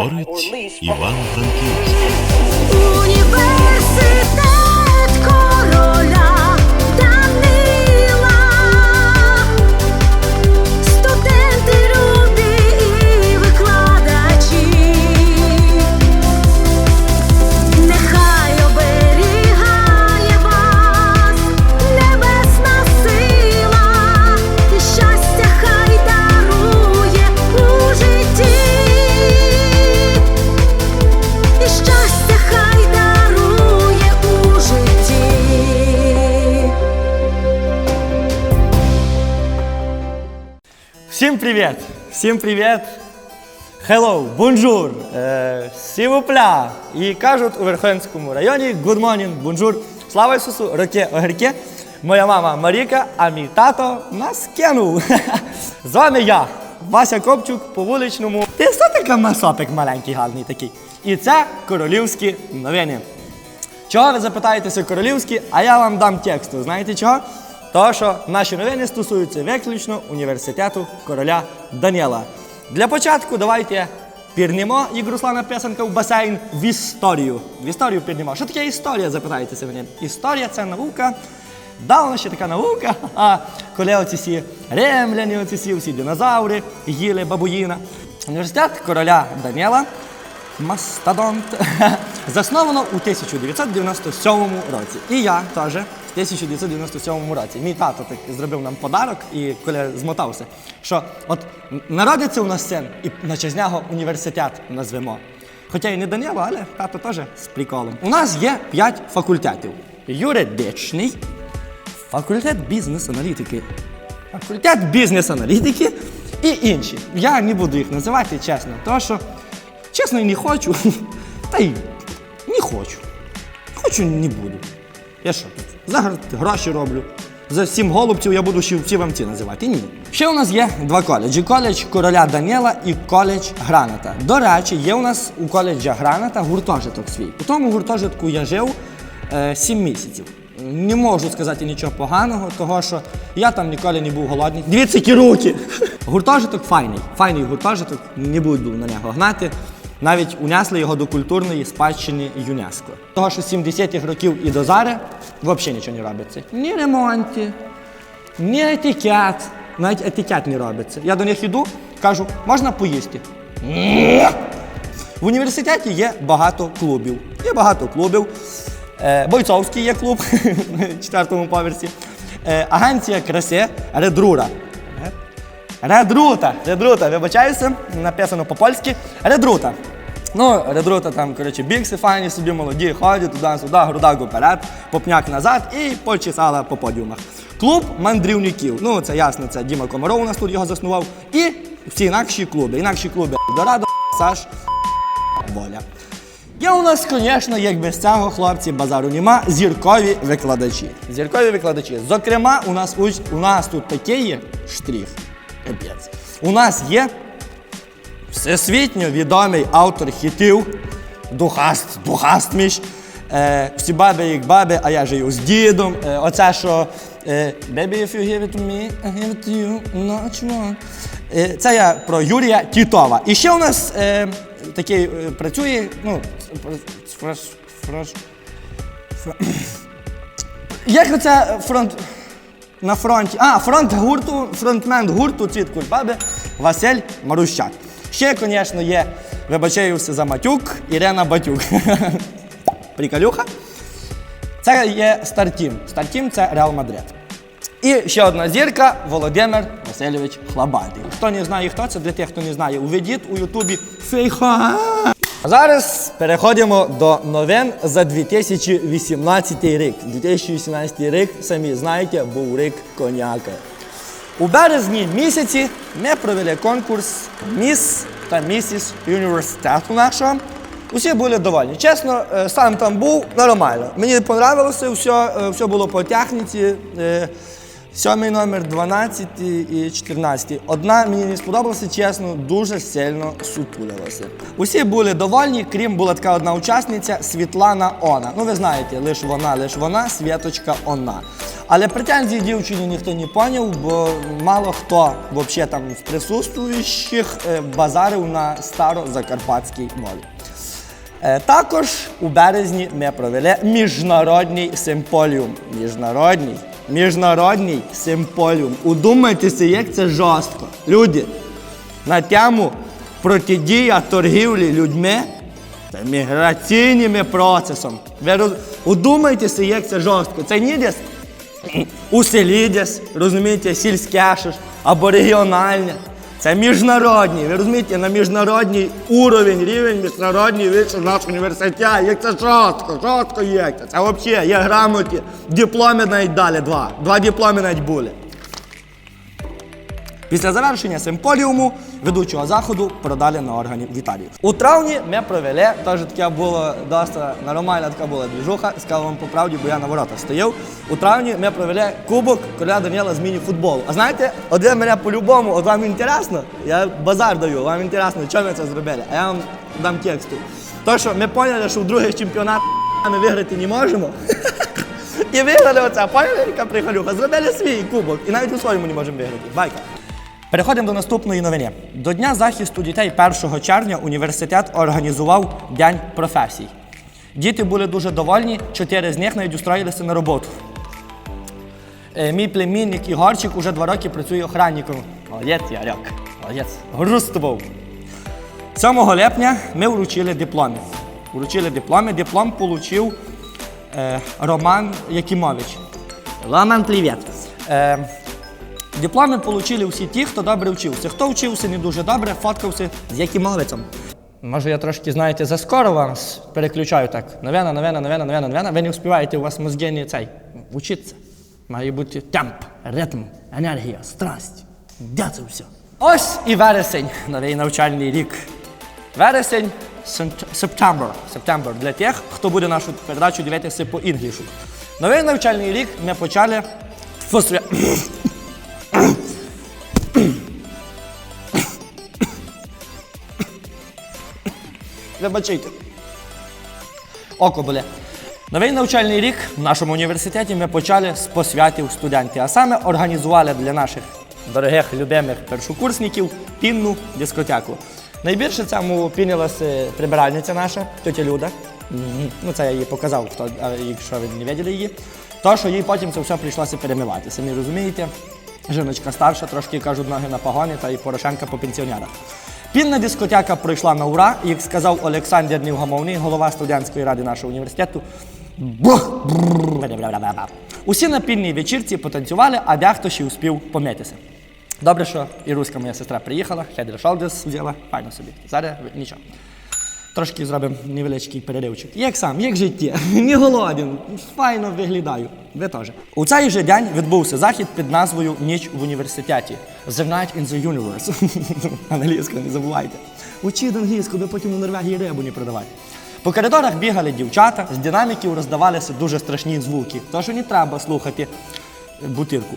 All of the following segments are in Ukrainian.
говорить Іван Франківський. Всім привіт! Всім привіт! Hello, bonjour, е, plaît. І кажуть у Верховенському районі good morning, bonjour. Слава Ісусу, роки огірки. Моя мама Маріка, а мій тато нас кинув. З вами я, Вася Копчук, по вуличному. Ти що така масопик маленький, гарний такий? І це королівські новини. Чого ви запитаєтеся королівські, а я вам дам тексту. Знаєте чого? Того, що наші новини стосуються виключно університету короля Даніела. Для початку давайте пірнемо, як Руслана писанка в басейн, в історію. В історію пірнемо. Що таке історія, запитаєтеся мене? Історія це наука. Давно ще така наука, а коли оці всі римляні, оці всі, всі динозаври, їли бабуїна. Університет короля Даніела Мастодонт засновано у 1997 році. І я теж в 1997 році. Мій тато так зробив нам подарок, і коли змотався, що от народиться у нас син, і на нього університет назвемо. Хоча і не Данило, але тато теж з приколом. У нас є п'ять факультетів: юридичний, факультет бізнес-аналітики, факультет бізнес-аналітики і інші. Я не буду їх називати чесно, тому що чесно і не хочу. Та й не хочу. Хочу не буду. Я що тут? За гроші роблю. За сім голубців я буду ще всі вам ці називати. Ні. Ще у нас є два коледжі: коледж короля Даніела і коледж Граната. До речі, є у нас у коледжа Граната гуртожиток свій. У тому гуртожитку я жив е, сім місяців. Не можу сказати нічого поганого, того що я там ніколи не був голодний. Дивіться, які руки! Гуртожиток файний. Файний гуртожиток, не буду на нього гнати. Навіть унесли його до культурної спадщини ЮНЕСКО. Того, що з 70-х років і до зараз взагалі нічого не робиться. Ні ремонті, ні етикет. Навіть етикет не робиться. Я до них йду, кажу, можна поїсти. В університеті є багато клубів. Є багато клубів. Е, Бойцовський є клуб на четвертому поверсі. Е, агенція краси Редрура. Редрута, редрута, вибачаюся, написано по-польськи. Редрута. Ну, редрута там, коротше, бікси файні собі молоді, ходять туди-сюди, грудак вперед, попняк назад і почесала по подіумах. Клуб мандрівників. Ну, це ясно, це Діма Комаров у нас тут його заснував. І всі інакші клуби. Інакші клуби Дорадо, Саш, Воля. Є у нас, звісно, як без цього хлопці базару нема, зіркові викладачі. Зіркові викладачі. Зокрема, у нас, у нас тут такий є штрих. Капець. У нас є всесвітньо відомий автор хітів Духаст, Духаст між. Е, всі баби як баби, а я жию з дідом. Е, оце що е, Baby, if you give it to me, I give it to you, not one. Е, це я про Юрія Тітова. І ще у нас е, такий е, працює, ну, фреш, фреш, як оце фронт на фронті? А, фронт гурту, фронтмен гурту Цвіт Кульбаби Василь Марущак. Ще, звісно, є, вибачаюся за матюк, Ірена Батюк. Приколюха. Це є Стартім. Стартім це Реал Мадрид. І ще одна зірка Володимир Васильович Хлабатий. Хто не знає, хто це, для тих, хто не знає, уведіть у Ютубі фейха. А зараз переходимо до новин за 2018 рік. 2018 рік, самі знаєте, був рік коняка. У березні місяці ми провели конкурс Міс та Місіс університету нашого. Усі були довольні. Чесно, е, сам там був нормально. Мені понравилося все, е, все було по техніці. Сьомий номер, 12 і 14. Одна мені не сподобалася, чесно, дуже сильно сутулилася. Усі були довольні, крім була така одна учасниця Світлана Она. Ну, ви знаєте, лиш вона, лиш вона, Світочка Она. Але претензії дівчині ніхто не поняв, бо мало хто взагалі там з присутствуючих е, базарив на старозакарпатській мові. Е, Також у березні ми провели міжнародний симполіум. Міжнародний, міжнародний симполіум. Удумайтеся, як це жорстко. Люди, на тему протидія торгівлі людьми та міграційним процесом. Ви роз... Удумайтеся, як це жорстко. Це не у селі десь, розумієте, сільське або регіональне. Це міжнародні. Ви розумієте, на міжнародній уровень, рівень міжнародний вийшов наш університет. Як це жорстко, жорстко є. Це взагалі є грамоті, дипломи навіть дали два. Два дипломи навіть були. Після завершення симполіуму ведучого заходу продали на органі в Італію. У травні ми провели, теж таке було досить нормальна така була двіжуха, сказав вам по правді, бо я на воротах стояв. У травні ми провели кубок короля Даніела з міні-футболу. А знаєте, ви мене по-любому, от вам інтересно, я базар даю, вам інтересно, чому ми це зробили, а я вам дам тексту. То, що ми поняли, що в других чемпіонатах ми виграти не можемо. І виграли оце, поняли, яка прихалюха? Зробили свій кубок. І навіть у своєму не можемо виграти. Байка. Переходимо до наступної новини. До Дня захисту дітей 1 червня університет організував День професій. Діти були дуже довольні, чотири з них навіть устроїлися на роботу. Е, Мій племінник Ігорчик уже два роки працює охранником. Молодець, Ярок. Молодець. З тобою. 7 липня ми вручили дипломи. Вручили дипломи. Диплом отримав е, Роман Якимович. Роман, привіт. Е, дипломи отримали всі ті, хто добре вчився. Хто вчився не дуже добре, фоткався з яким Якимовицем. Може, я трошки, знаєте, заскоро вам переключаю так. Новена, новена, новена, новена, новена. Ви не вспіваєте, у вас мозги не цей. Вчиться. Має бути темп, ритм, енергія, страсть. Де це все? Ось і вересень, новий навчальний рік. Вересень, септембр. Септембр для тих, хто буде нашу передачу дивитися по інглішу. Новий навчальний рік ми почали посвя... Вибачайте. Око боле. Новий навчальний рік в нашому університеті ми почали з посвятів студентів, а саме організували для наших дорогих любимих першокурсників пінну дискотеку. Найбільше цьому пінилася прибиральниця наша, тетя Люда. Ну, це я їй показав, хто, якщо ви не бачили її. То, що їй потім це все прийшлося перемивати. Самі розумієте? Жіночка старша, трошки кажуть, ноги на погоні, та й Порошенка по пенсіонерах. Пінна дискотека пройшла на ура, як сказав Олександр Невгамовний, голова студентської ради нашого університету. Усі на пільній вечірці потанцювали, а дехто ще успів помитися. Добре, що і руська моя сестра приїхала, Хедер Шалдес взяла, файно собі. Зараз нічого. Трошки зробимо невеличкий переривчик. Як сам, як життя? Не голоден, файно виглядаю. Ви теж. У цей же день відбувся захід під назвою Ніч в університеті. The Night in the Universe. Англійську не забувайте. Учіть англійську, ви потім у Норвегії рибу не продавати. По коридорах бігали дівчата, з динаміків роздавалися дуже страшні звуки. Тож не треба слухати бутирку.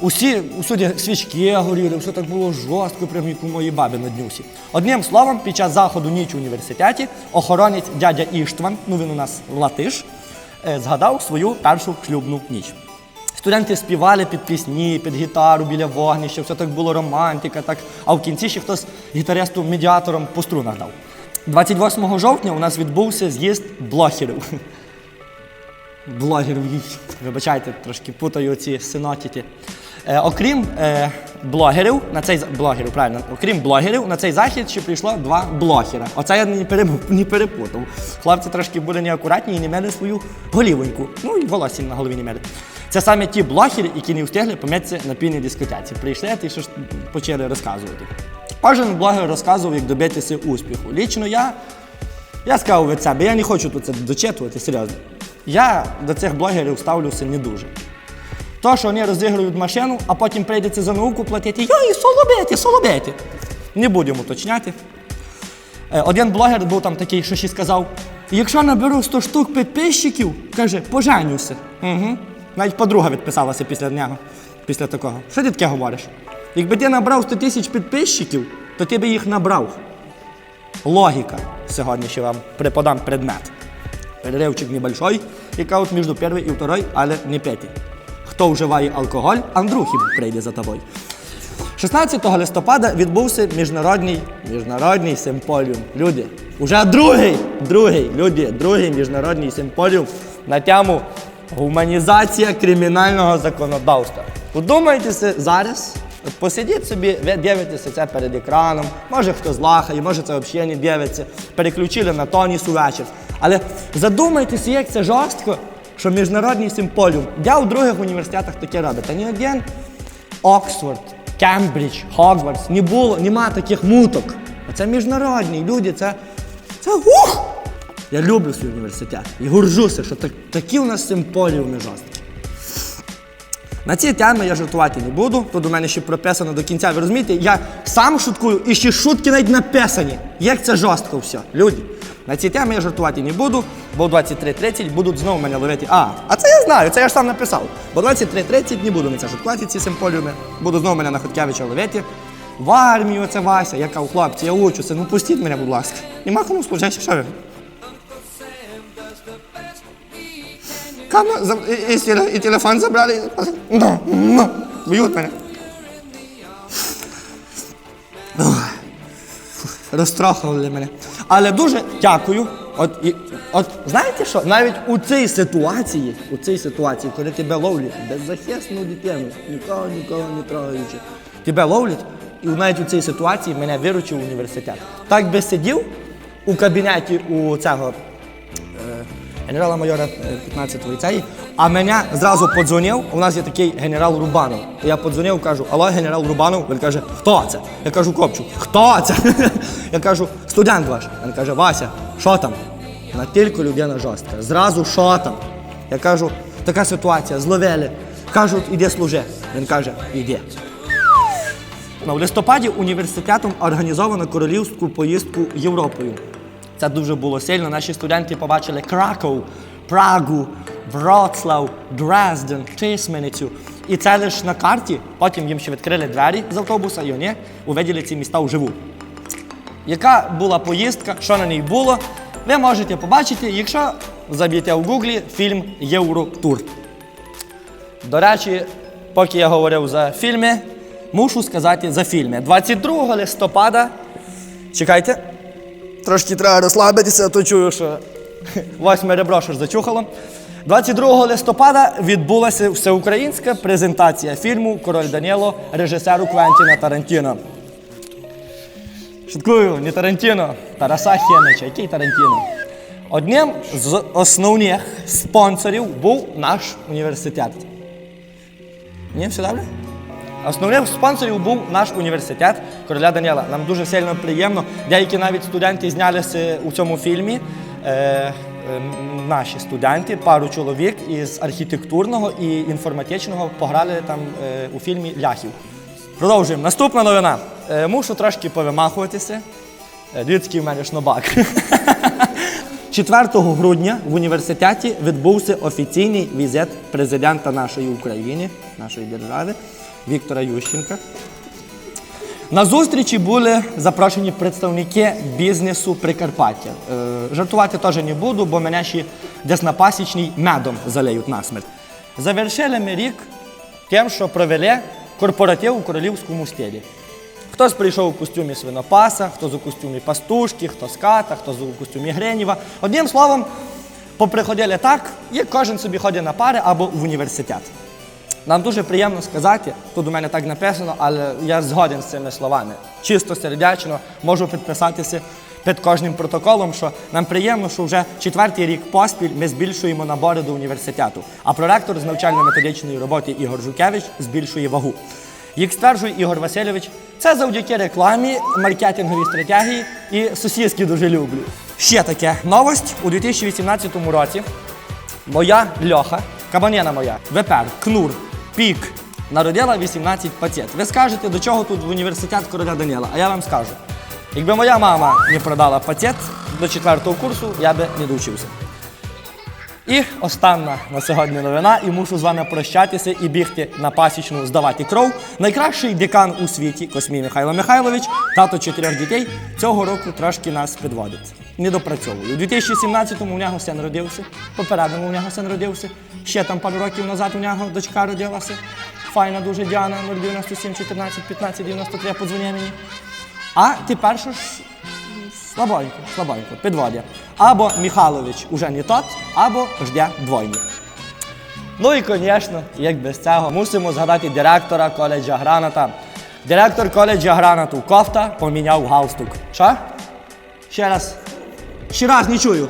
Усі усюди свічки горіли, все так було жорстко, прям як у моїй бабі на днюсі. Одним словом, під час заходу ніч в університеті охоронець дядя Іштван, ну він у нас латиш, е, згадав свою першу шлюбну ніч. Студенти співали під пісні, під гітару біля вогнища, все так було романтика, так, а в кінці ще хтось гітаристу медіатором по струнах дав. 28 жовтня у нас відбувся з'їзд блогерів. Блогерів, вибачайте, трошки путаю ці синотіті. Е, окрім е, блогерів, на цей блогерів, правильно, окрім блогерів, на цей захід ще прийшло два блогера. Оце я не, пере, не перепутав. Хлопці трошки були неакуратні і не мели свою голівоньку. Ну і волосся на голові не мели. Це саме ті блогери, які не встигли помитися на пільній дискотеці. Прийшли і що ж почали розказувати. Кожен блогер розказував, як добитися успіху. Лічно я я сказав від себе, я не хочу тут це дочитувати, серйозно. Я до цих блогерів ставлюся не дуже. То, що вони розігрують машину, а потім прийдеться за науку платити. Йой, солобеті, солобеті. Не будемо уточняти. Е, Один блогер був там такий, що ще сказав: якщо наберу 100 штук підписчиків, каже, поженюся. Угу. Навіть подруга відписалася після нього, після такого. Що ти таке говориш? Якби ти набрав 100 тисяч підписчиків, то ти би їх набрав. Логіка. Сьогодні ще вам преподам предмет. Переривчик небольшой, яка от між першою і второй, але не п'ятий. Хто вживає алкоголь, Андрухів прийде за тобою. 16 листопада відбувся міжнародний, міжнародний симполіум. Люди, уже другий, другий, люди, другий міжнародний симполіум на тему гуманізація кримінального законодавства. Подумайтеся зараз, от посидіть собі, ви дивитеся це перед екраном, може хтось лахає, може це взагалі не дивиться, переключили на тоніс увечір. Але задумайтеся, як це жорстко, що міжнародний симполіум. Я у других університетах таке робить. Та ні один Оксфорд, Кембридж, Хогвартс, не було, нема таких муток. А це міжнародні люди, це. Це ух! Я люблю свій університет і горжуся, що так, такі у нас симполіуми жорсткі. На ці теми я жартувати не буду. Тут у мене ще прописано до кінця. Ви розумієте, я сам шуткую і ще шутки навіть написані. Як це жорстко все. Люди. На ці теми я жартувати не буду, бо в 23.30 будуть знову мене ловити. А, а це я знаю, це я ж сам написав. Бо 23.30 не буду на це жартувати, ці симполіуми. Буду знову мене на Хоткевича ловити. В армію оце Вася, я кажу, хлопці, я учуся, ну пустіть мене, будь ласка. Нема кому служити, що ви? Камеру і, теле- і телефон забрали. Мене. Ох, Розтрахували мене. Але дуже дякую. От, і, от знаєте що? Навіть у цій ситуації, у цій ситуації, коли тебе ловлять беззахисну дитину, нікого нікого не трогаючи, тебе ловлять, і навіть у цій ситуації мене виручив університет. Так би сидів у кабінеті у цього генерала майора 15-го ліцеї, а мене зразу подзвонив. У нас є такий генерал Рубанов. Я подзвонив, кажу, алло, генерал Рубанов. Він каже, хто це? Я кажу, Копчук, хто це? Я кажу, студент ваш. Він каже, Вася, що там? На тільки людина жорстка. Зразу що там? Я кажу, така ситуація, зловили. Кажуть, іди служи. Він каже, іди. В листопаді університетом організовано королівську поїздку Європою. Це дуже було сильно. Наші студенти побачили Краков, Прагу, Вроцлав, Дрезден, Тисменицю. І це лише на карті. Потім їм ще відкрили двері з автобуса, і вони увиділи ці міста вживу. Яка була поїздка, що на ній було, ви можете побачити, якщо заб'єте в гуглі фільм Євротур. До речі, поки я говорив за фільми, мушу сказати за фільми. 22 листопада. Чекайте. Трошки треба розслабитися, а то чую, що восьме ребро що зачухало. 22 листопада відбулася всеукраїнська презентація фільму Король Даніло режисеру Квентіна Тарантіно. Шуткую, не Тарантіно, Тараса Хенича. Який Тарантіно? Одним з основних спонсорів був наш університет. Ні, все добре? Основним спонсорів був наш університет короля Даніела. Нам дуже сильно приємно. Деякі навіть студенти знялися у цьому фільмі. Е, е, наші студенти, пару чоловік із архітектурного і інформатичного пограли там е, у фільмі Ляхів. Продовжуємо. Наступна новина. Е, мушу трошки повимахуватися. Який в мене шнобак. 4 грудня в університеті відбувся офіційний візит президента нашої України, нашої держави Віктора Ющенка. На зустрічі були запрошені представники бізнесу Прикарпаття. Е, жартувати теж не буду, бо мене ще десь на пасічній медом залеють насмерть. Завершили ми рік тим, що провели корпоратив у королівському стилі. Хтось прийшов у костюмі свинопаса, хтось у костюмі пастушки, хтось ката, хтось у костюмі Греніва. Одним словом, поприходили так, як кожен собі ходить на пари або в університет. Нам дуже приємно сказати, тут у мене так написано, але я згоден з цими словами. Чисто сердечно можу підписатися під кожним протоколом, що нам приємно, що вже четвертий рік поспіль ми збільшуємо набори до університету. А проректор з навчально-методичної роботи Ігор Жукевич збільшує вагу. Як стверджує Ігор Васильович, це завдяки рекламі, маркетинговій стратегії і сусідські дуже люблю. Ще таке новость у 2018 році. Моя льоха, кабанена моя, ВПР, Кнур, Пік, народила 18 пацієнт. Ви скажете, до чого тут в університет короля Даніела? А я вам скажу. Якби моя мама не продала пацієнт до четвертого курсу, я би не довчився. І остання на сьогодні новина, і мушу з вами прощатися і бігти на пасічну здавати кров. Найкращий декан у світі Космій Михайло Михайлович, тато чотирьох дітей, цього року трошки нас підводить. Не допрацьовую. У 2017-му у нього син родився, попередньому у нього син родився. Ще там пару років назад у нього дочка родилася. Файна дуже Діана 097 14 15 93, подзвони мені. А тепер що ж слабонько, слабонько, підводя. Або Михайлович уже не тот, або жде двойні. Ну і, звісно, як без цього, мусимо згадати директора коледжа Граната. Директор коледжа Гранату Кофта поміняв галстук. Що? Ще раз. Ще раз не чую.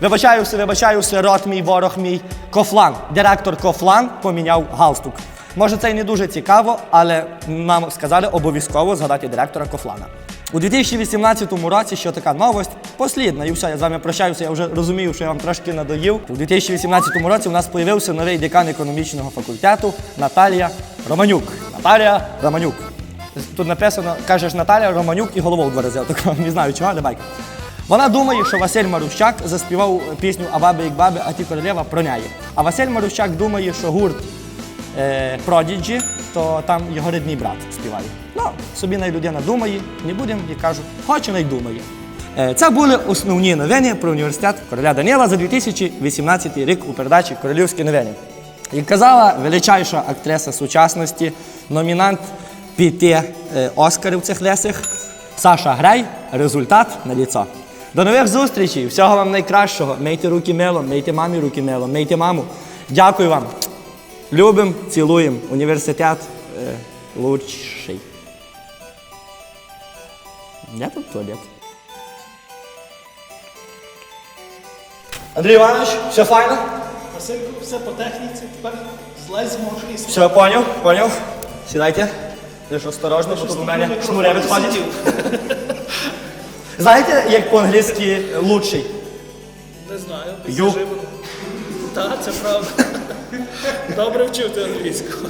Вибачаюся, вибачаюся, рот мій, ворог мій. Кофлан. Директор Кофлан поміняв галстук. Може, це й не дуже цікаво, але нам сказали обов'язково згадати директора Кофлана. У 2018 році ще така новость, послідна, і все, я з вами прощаюся, я вже розумію, що я вам трошки надоїв. У 2018 році у нас з'явився новий декан економічного факультету Наталія Романюк. Наталія Романюк. Тут написано, кажеш Наталія Романюк і головою два рази. Так, не знаю чого, але байка. Вона думає, що Василь Марущак заспівав пісню А баби як баби, а ті королева про неї. А Василь Марущак думає, що гурт е, Prodigy, то там його рідний брат співає. Ну, собі людина думає, не будемо, як кажуть, хоче най думає. Е, Це були основні новини про університет короля Даніла за 2018 рік у передачі Королівські новини. Як казала величайша актриса сучасності, номінант п'яти е, Оскарів цих лесих Саша Грей, результат на ліцо. До нових зустрічей, всього вам найкращого. Мийте руки милом, мийте мамі руки милом, мийте маму. Дякую вам. Любим, цілуємо. Університет е, лучший. Де тут туалет? Андрій Іванович, все файно? Василько, все по техніці, тепер злазь з мого крісла. Все, поняв, поняв. Сідайте. Ти осторожно, бо тут у мене шнури відходять. Знаєте, як по-англійськи лучший? Не знаю, Ю. підкажи. Так, це правда. Добре вчив ти англійську.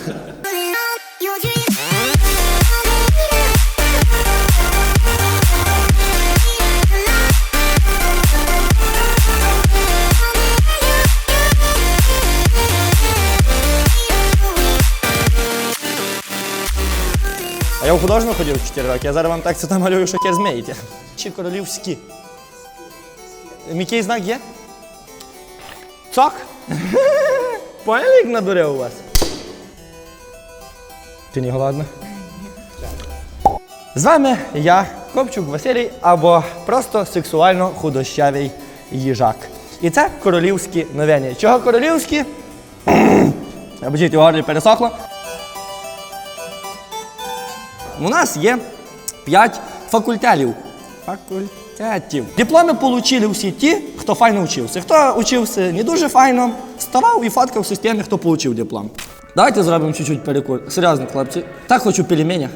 Я в художню ходив 4 роки, я зараз вам так це там малюю, що хер змієте. Чи королівські. Мікей знак є? Цок? Поняли, надурив у вас? Ти не голодна? З вами я, Копчук Василій, або просто сексуально худощавий їжак. І це королівські новини. Чого королівські? Обожіть, у горлі пересохло. У нас є 5 факультетів. Факультетів. Дипломи отримали всі ті, хто файно вчився. Хто вчився не дуже файно, старав і фоткав в системі, хто отримав диплом. Давайте зробимо чуть-чуть перекур. Серйозно, хлопці. Так хочу пельменя.